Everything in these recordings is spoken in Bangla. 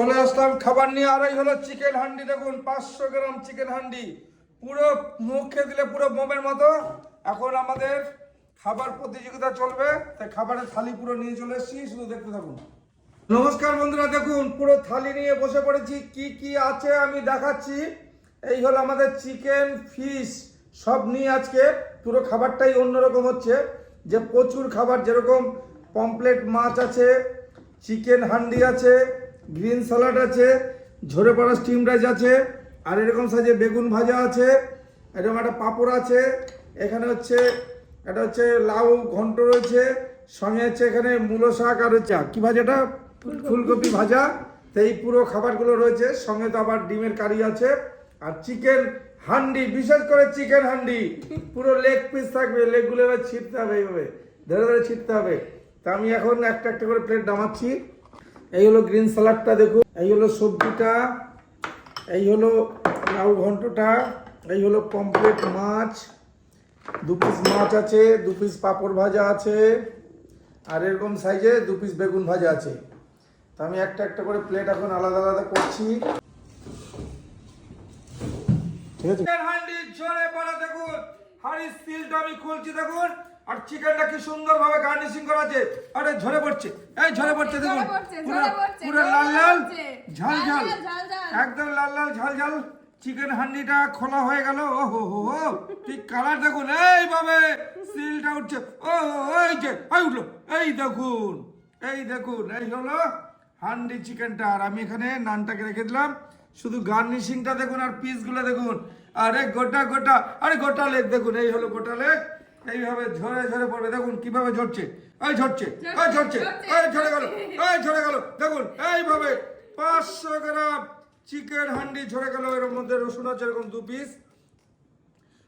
চলে আসলাম, খাবার নিয়ে আর এই হলো চিকেন হান্ডি, দেখুন, পাঁচশো গ্রাম চিকেন হান্ডি। পুরো মুখ দিলে পুরো মোমের মতো। এখন আমাদের খাবার প্রতিযোগিতা চলবে, তাই খাবারের থালি পুরো নিয়ে চলে এসেছি, শুধু দেখতে থাকুন। নমস্কার বন্ধুরা, দেখুন, পুরো থালি নিয়ে বসে পড়েছি, কি কি আছে আমি দেখাচ্ছি। এই হলো আমাদের চিকেন ফিশ সব নিয়ে আজকে পুরো খাবারটাই অন্যরকম হচ্ছে। যে প্রচুর খাবার, যেরকম পমপ্লেট মাছ আছে চিকেন হান্ডি আছে গ্রিন স্যালাড আছে ঝরে পড়া স্টিম রাইস আছে আর এরকম সাইজে বেগুন ভাজা আছে এরকম একটা পাঁপড় আছে এখানে হচ্ছে এটা হচ্ছে লাউ ঘন্ট রয়েছে সঙ্গে হচ্ছে এখানে মূলো শাক আর হচ্ছে কি ভাজাটা ফুলকপি। ভাজা তো এই পুরো খাবারগুলো রয়েছে সঙ্গে তো আবার ডিমের কারি আছে আর চিকেন হান্ডি বিশেষ করে চিকেন হান্ডি পুরো লেগ পিস থাকবে লেগগুলো এবার ছিটতে হবে এইভাবে ধরে ধরে ছিটতে হবে। তা আমি এখন একটা একটা করে প্লেট নামাচ্ছি। এই হলো গ্রিন স্যালাডটা দেখুন এই হলো সবজিটা, এই হলো লাউ ঘন্টটা, এই হলো পমপ্লেট মাছ, দু পিস মাছ আছে, দু পিস পাঁপড় ভাজা আছে, আর এরকম সাইজে দু পিস বেগুন ভাজা আছে। তো আমি একটা একটা করে প্লেট এখন আলাদা আলাদা করছি। ঠিক আছে? হাড়ির সিলটা আমি খুলছি দেখুন। আর চিকেনটা কি সুন্দর ভাবে গার্নিশিং করা আছে? আরে ঝরে পড়ছে। এই ঝরে পড়ছে দেখুন। পুরো পুরো লাল লাল ঝাল ঝাল। একদম লাল লাল ঝাল ঝাল। চিকেন হান্ডিটা খোলা হয়ে গেল। ও হো হো। হো ঠিক কালার দেখুন। এইভাবে সিলটা উঠছে। ও এই যে এই উঠল। এই দেখুন এই দেখুন এই হলো হান্ডি চিকেনটা। আর আমি এখানে নানটাকে রেখে দিলাম। শুধু গার্নিশিংটা দেখুন আর পিসগুলো দেখুন। আরে গোটা গোটা আরে গোটা লেগ দেখুন। এই হলো গোটা লেগ এইভাবে ঝরে ঝরে পড়বে। দেখুন কীভাবে ঝরছে। এই ঝরছে এই ঝরছে এই ঝরে গেল এই ঝরে গেল। দেখুন এইভাবে পাঁচশো গ্রাম চিকেন হান্ডি ঝরে গেল। এর মধ্যে রসুন আছে এরকম দু পিস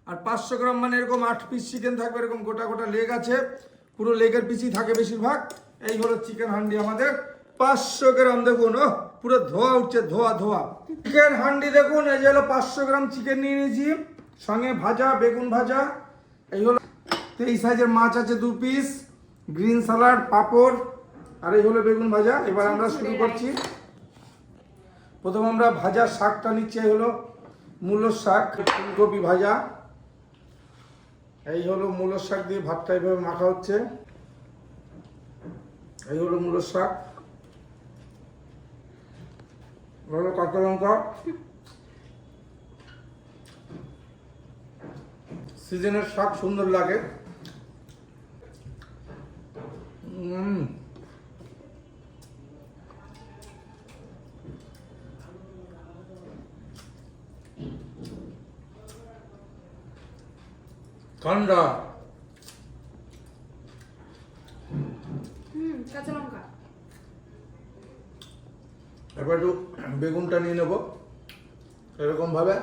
আর পাঁচশো গ্রাম মানে এরকম আট পিস চিকেন থাকবে এরকম গোটা গোটা লেগ আছে। পুরো লেগের পিসই থাকে বেশিরভাগ। এই হলো চিকেন হান্ডি আমাদের। পাঁচশো গ্রাম দেখুন ও পুরো ধোয়া উঠছে ধোয়া ধোয়া। চিকেন হান্ডি দেখুন এই যে হলো পাঁচশো গ্রাম চিকেন নিয়ে নিয়েছি। সঙ্গে ভাজা বেগুন ভাজা। এই হলো এই সাইজের মাছ আছে দু পিস গ্রিন স্যালাড পাঁপড় আর এই হলো বেগুন ভাজা। এবার আমরা শুরু করছি। প্রথম আমরা ভাজা শাকটা নিচ্ছি এই হলো মূলোর শাক ফুলকপি ভাজা। এই হলো মূলোর শাক দিয়ে ভাতটা এইভাবে মাখা হচ্ছে। এই হলো মূলোর শাক। হলো কাঁচা লঙ্কা। সিজনের শাক সুন্দর লাগে। উম ঠান্ডা হুম কাঁচা লঙ্কা। এবার একটু বেগুনটা নিয়ে নেব। এরকম ভাবে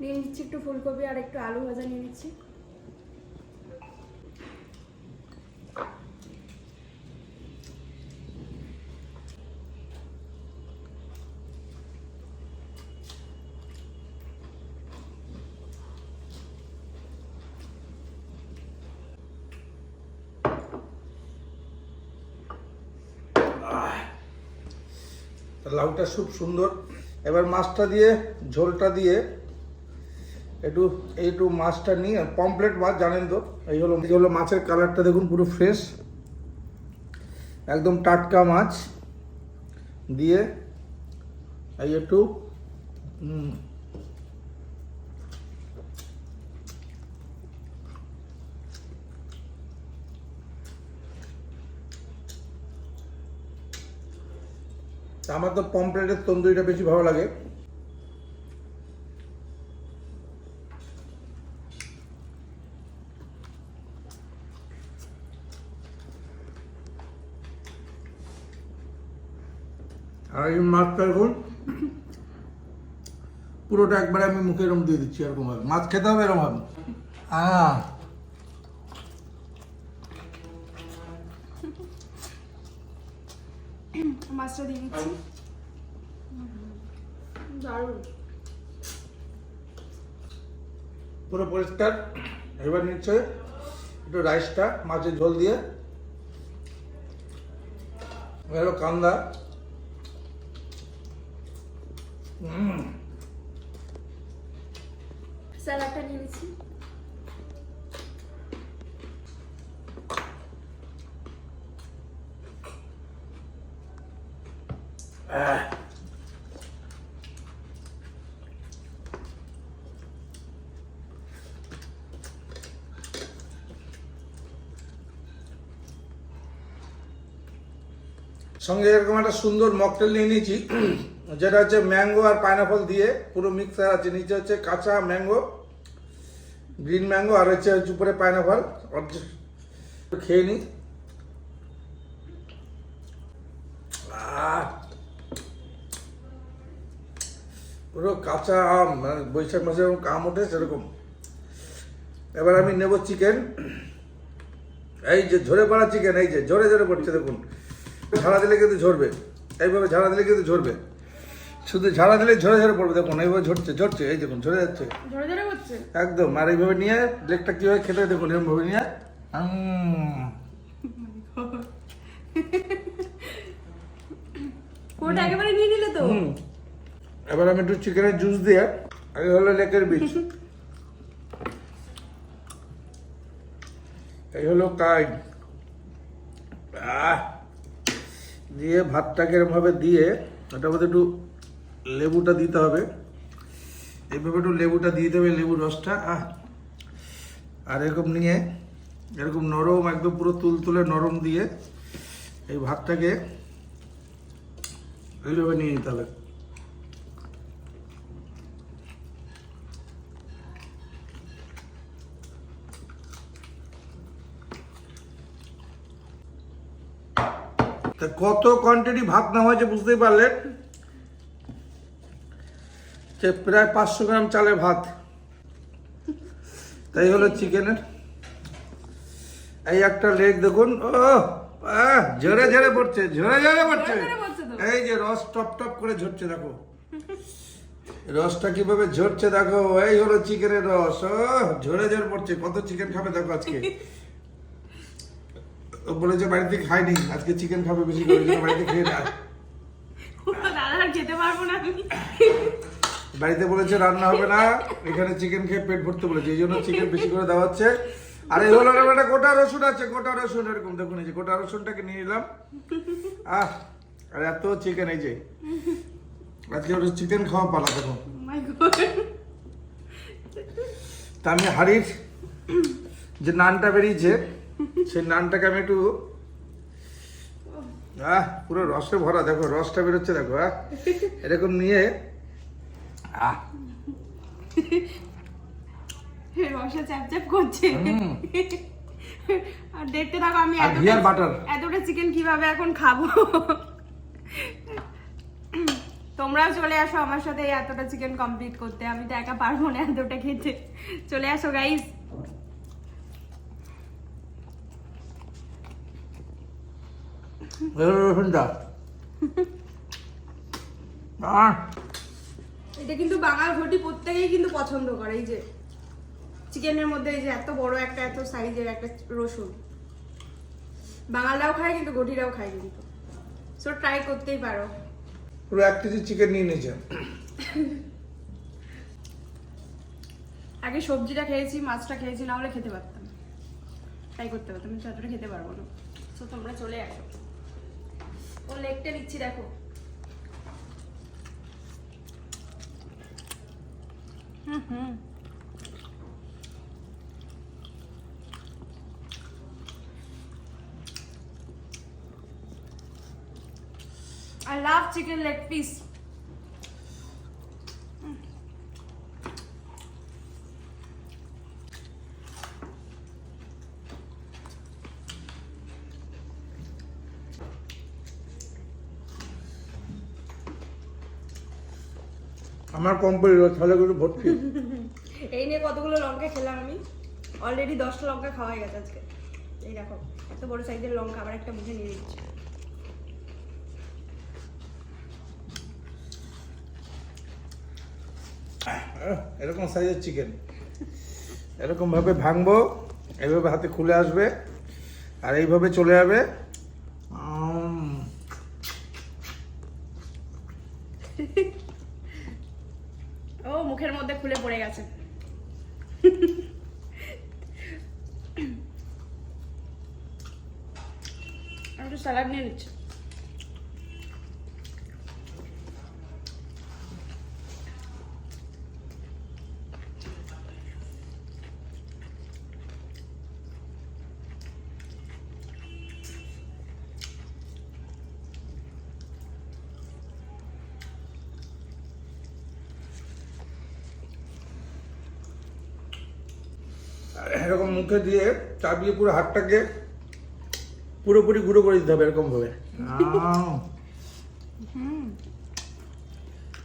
নিয়ে নিচ্ছি একটু ফুলকপি আর একটু আলু ভাজা নিয়ে নিচ্ছি। লাউটা খুব সুন্দর। এবার মাছটা দিয়ে, ঝোলটা দিয়ে একটু একটু মাছটা নিয়ে পমপ্লেট মাছ, জানেন তো? এই হলো এই হলো মাছের কালারটা দেখুন পুরো ফ্রেশ। একদম টাটকা মাছ। দিয়ে, এই একটু আমার তো পমপ্লেটের তন্দুরিটা বেশি ভালো লাগে। আর এই মাছটা এখন পুরোটা একবারে আমি মুখে এরকম দিয়ে দিচ্ছি এরকম ভাবে মাছ খেতে হবে এরকম ভাবে। হ্যাঁ মাছটা দিয়ে দিচ্ছি। দারুণ। পুরো পরিষ্কার। এবার নিচ্ছে একটু রাইসটা মাছের ঝোল দিয়ে। এলো কান্দা। সঙ্গে এরকম একটা সুন্দর মকটেল নিয়ে নিয়েছি। যেটা হচ্ছে ম্যাঙ্গো আর পাইনাপল দিয়ে পুরো মিক্সার আছে। নিচে হচ্ছে কাঁচা ম্যাঙ্গো গ্রিন ম্যাঙ্গো, আর হচ্ছে উপরে পাইনাপল। খেয়ে নিই পুরো কাঁচা আম মানে বৈশাখ মাসে যেরকম আম ওঠে, সেরকম। এবার আমি নেব চিকেন এই যে ঝরে পড়া চিকেন এই যে, ঝরে ঝরে পড়ছে, দেখুন। ঝাড়া দিলে কিন্তু ঝরবে। এইভাবে ঝাড়া দিলে কিন্তু ঝরবে। শুধু ঝাড়া দিলে ঝরে ঝরে পড়বে দেখুন এইভাবে ঝরছে ঝরছে এই দেখুন ঝরে যাচ্ছে। একদম আর এইভাবে নিয়ে লেগটা কীভাবে খেতে দেখুন নিয়ে কোটা একেবারে নিয়ে নিলে তো? হুম। এবার আমি একটু চিকেনের জুস দিয়ে আগে হলো লেকের বীজ। এই হলো আহ দিয়ে ভাতটাকে এরমভাবে দিয়ে ওটার মধ্যে একটু লেবুটা দিতে হবে। এইভাবে একটু লেবুটা দিয়ে দেবে লেবুর রসটা, আহ। আর এরকম নিয়ে, এরকম নরম, একদম পুরো তুলতুলে নরম দিয়ে এই ভাতটাকে এইভাবে নিয়ে নিতে হবে। তা কত কোয়ান্টিটি ভাত নেওয়া হয়েছে বুঝতেই পারলেন? প্রায় পাঁচশো গ্রাম চালের ভাত। তাই হলো চিকেনের। এই একটা লেগ দেখুন। ও ঝরে ঝরে পড়ছে ঝরে ঝরে পড়ছে। এই যে রস টপ টপ করে ঝরছে দেখো। রসটা কীভাবে ঝরছে দেখো। এই হলো চিকেনের রস। ও ঝরে ঝরে পড়ছে। কত চিকেন খাবে দেখো আজকে। ও বলেছে বাড়িতে খাইনি আজকে চিকেন খাবে বেশি করে বাড়িতে খেয়ে না দাদা খেতে পারব না আমি। বাড়িতে বলেছে রান্না হবে না এখানে চিকেন খেয়ে পেট ভরতে বলেছে এই জন্য চিকেন বেশি করে দেওয়া হচ্ছে। আর এই হলো একটা গোটা রসুন আছে গোটা রসুন এরকম দেখুন এই যে গোটা রসুনটাকে নিয়ে নিলাম। আহ আর এত চিকেন এই যে। আজকে ওটা চিকেন খাওয়া পালা দেখো গড তা আমি হাড়ির যে নানটা বেরিয়েছে সেই নানটাকে আমি একটু আহ পুরো রসে ভরা দেখো রসটা বেরোচ্ছে দেখো আহ। এরকম নিয়ে আহ। রসা করছে। আর দেখতে থাকো আমি এতটা চিকেন কীভাবে এখন খাব? তোমরাও চলে আসো আমার সাথে এতটা চিকেন কমপ্লিট করতে। আমি তো একা পারব না এতটা খেতে। চলে আসো গাইস রসুনটা আহ। এটা কিন্তু বাঙাল ঘটি প্রত্যেকেই কিন্তু পছন্দ করে এই যে চিকেনের মধ্যে এই যে এত বড় একটা এত সাইজের একটা রসুন। বাঙালরাও খায় কিন্তু ঘটিরাও খায় কিন্তু। সো ট্রাই করতেই পারো। পুরো এক কেজি চিকেন নিয়ে নিয়েছে আগে সবজিটা খেয়েছি মাছটা খেয়েছি না হলে খেতে পারতাম। ট্রাই করতে পারতাম কিন্তু এতটা খেতে পারব না। সো তোমরা চলে আসো। ও লেগটা নিচ্ছি দেখো। Mhm. I love chicken leg piece. আমার কম পড়ে তাহলে করে ভর্তি। এই নিয়ে কতগুলো লঙ্কা খেলাম আমি। অলরেডি দশটা লঙ্কা খাওয়া হয়ে গেছে আজকে। এই দেখো এত বড় সাইজের লঙ্কা আবার একটা মুখে নিয়ে নিচ্ছি। এরকম সাইজের চিকেন এরকম ভাবে ভাঙবো এইভাবে হাতে খুলে আসবে আর এইভাবে চলে যাবে। মধ্যে খুলে পড়ে গেছে। একটু স্যালাড নিয়ে নিচ্ছি। এরকম মুখে দিয়ে চাপিয়ে পুরো হাতটাকে পুরোপুরি গুঁড়ো করে দিতে হবে এরকম ভাবে আহ,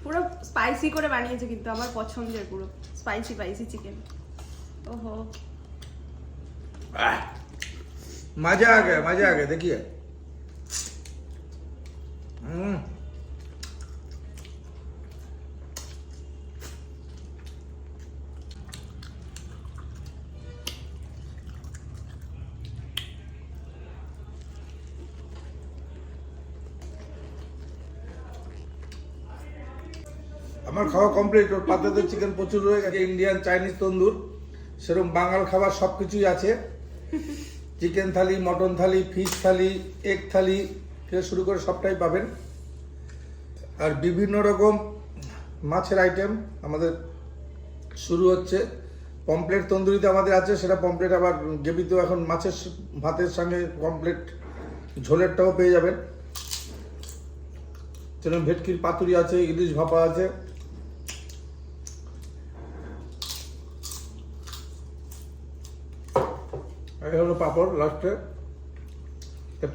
পুরো স্পাইসি করে বানিয়েছে কিন্তু আমার পছন্দের পুরো স্পাইসি স্পাইসি চিকেন ওহো আহ, मजा आ गया मजा आ गया देखिए আমার খাওয়া কমপ্লিট ওর পাতাতে চিকেন প্রচুর রয়ে গেছে ইন্ডিয়ান চাইনিজ তন্দুর, সেরকম বাঙাল খাবার সব কিছুই আছে। Chicken thali mutton thali fish thali egg thali, থেকে শুরু করে সবটাই পাবেন। আর বিভিন্ন রকম মাছের আইটেম আমাদের শুরু হচ্ছে। পমপ্লেট তন্দুরিতে আমাদের আছে, সেটা পমপ্লেট আবার গেবিতেও এখন মাছের ভাতের সঙ্গে পমপ্লেট ঝোলেরটাও পেয়ে যাবেন। যেরকম ভেটকির পাতুরি আছে, ইলিশ ভাপা আছে। এই হলো পাপড় লাস্টে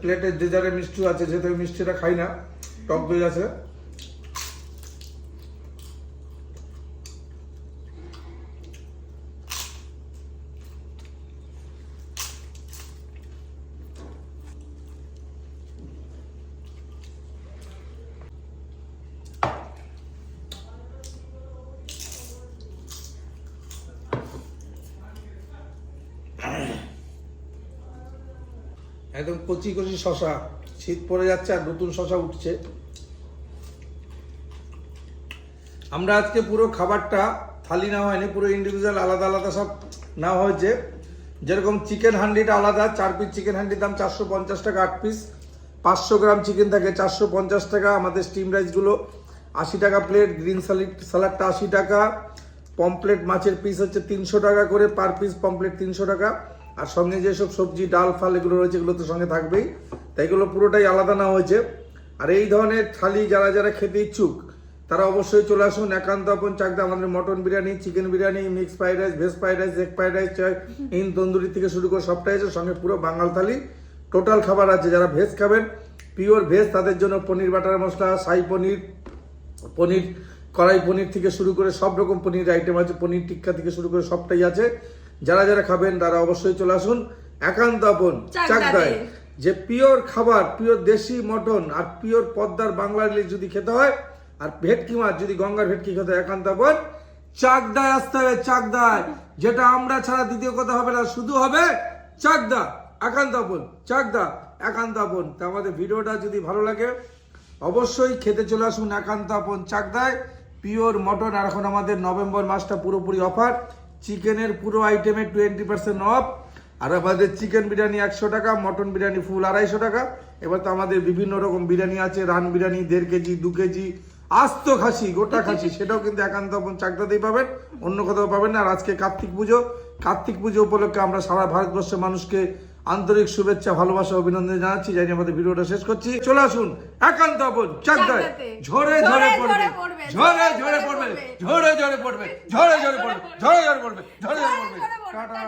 প্লেটে যে যারা মিষ্টি আছে যেহেতু থেকে মিষ্টিটা খাই না, টক দই আছে। একদম কচি কচি শশা। শীত পড়ে যাচ্ছে আর নতুন শশা উঠছে। আমরা আজকে পুরো খাবারটা থালি নেওয়া হয়নি, পুরো ইন্ডিভিজুয়াল আলাদা আলাদা সব নেওয়া হয়েছে। যেরকম চিকেন হান্ডিটা আলাদা, চার পিস চিকেন হান্ডির দাম চারশো পঞ্চাশ টাকা আট পিস পাঁচশো গ্রাম চিকেন থাকে, চারশো পঞ্চাশ টাকা। আমাদের স্টিম রাইসগুলো আশি টাকা প্লেট গ্রিন স্যালাড স্যালাডটা আশি টাকা। পমপ্লেট মাছের পিস হচ্ছে তিনশো টাকা করে পার পিস পমপ্লেট তিনশো টাকা। আর সঙ্গে যেসব সবজি, ডাল, ফাল এগুলো রয়েছে, এগুলো তো সঙ্গে থাকবেই। তাই এগুলো পুরোটাই আলাদা নেওয়া হয়েছে। আর এই ধরনের থালি যারা যারা খেতে ইচ্ছুক, তারা অবশ্যই চলে আসুন একান্ত আপন চাকদা, আমাদের mutton biryani, chicken biryani mix fried rice, veg fried rice, egg fried rice, chowmein tandoori থেকে শুরু করে সবটাই আছে, সঙ্গে পুরো বাঙাল থালি। টোটাল খাবার আছে, যারা ভেজ খাবেন, পিওর ভেজ, তাদের জন্য পনির, বাটার মশলা সাই পনির পনির, কড়াই পনির থেকে শুরু করে সব রকম পনির আইটেম আছে, পনির টিক্কা থেকে শুরু করে সবটাই আছে। যারা যারা খাবেন তারা অবশ্যই চলে আসুন একান্ত আপন। চাকদায়। যে পিওর খাবার পিওর দেশি মটন আর পিওর পদ্মার বাংলা ইলিশ যদি খেতে হয় আর ভেটকি মাছ যদি গঙ্গার ভেটকি খেতে হয় একান্ত আপন। চাকদায় আসতে হবে চাকদায়। যেটা আমরা ছাড়া দ্বিতীয় কথা হবে না শুধু হবে চাকদা। একান্ত আপন চাকদা একান্ত আপন। তা আমাদের ভিডিওটা যদি ভালো লাগে অবশ্যই খেতে চলে আসুন একান্ত আপন চাকদায়। পিওর মটন আর এখন আমাদের নভেম্বর মাসটা পুরোপুরি অফার। চিকেনের পুরো আইটেমে টোয়েন্টি পার্সেন্ট অফ আর আমাদের চিকেন বিরিয়ানি একশো টাকা মটন বিরিয়ানি ফুল আড়াইশো টাকা। এবার তো আমাদের বিভিন্ন রকম বিরিয়ানি আছে রান বিরিয়ানি দেড় কেজি দু কেজি। আস্ত খাসি গোটা খাসি সেটাও কিন্তু একান্ত চাকদাতেই পাবেন অন্য কোথাও পাবেন না। আর আজকে কার্তিক পুজো। কার্তিক পুজো উপলক্ষে আমরা সারা ভারতবর্ষের মানুষকে আন্তরিক শুভেচ্ছা ভালোবাসা অভিনন্দন জানাচ্ছি জানি আমাদের ভিডিওটা শেষ করছি চলে আসুন একান্ত চাকদায়। ঝরে ঝরে পড়বে ঝরে ঝরে পড়বে। ঝরে ঝরে পড়বে ঝরে ঝরে পড়বে ঝরে ঝরে পড়বে ঝরে ঝরে পড়বে ঝরে পড়বে। টাটা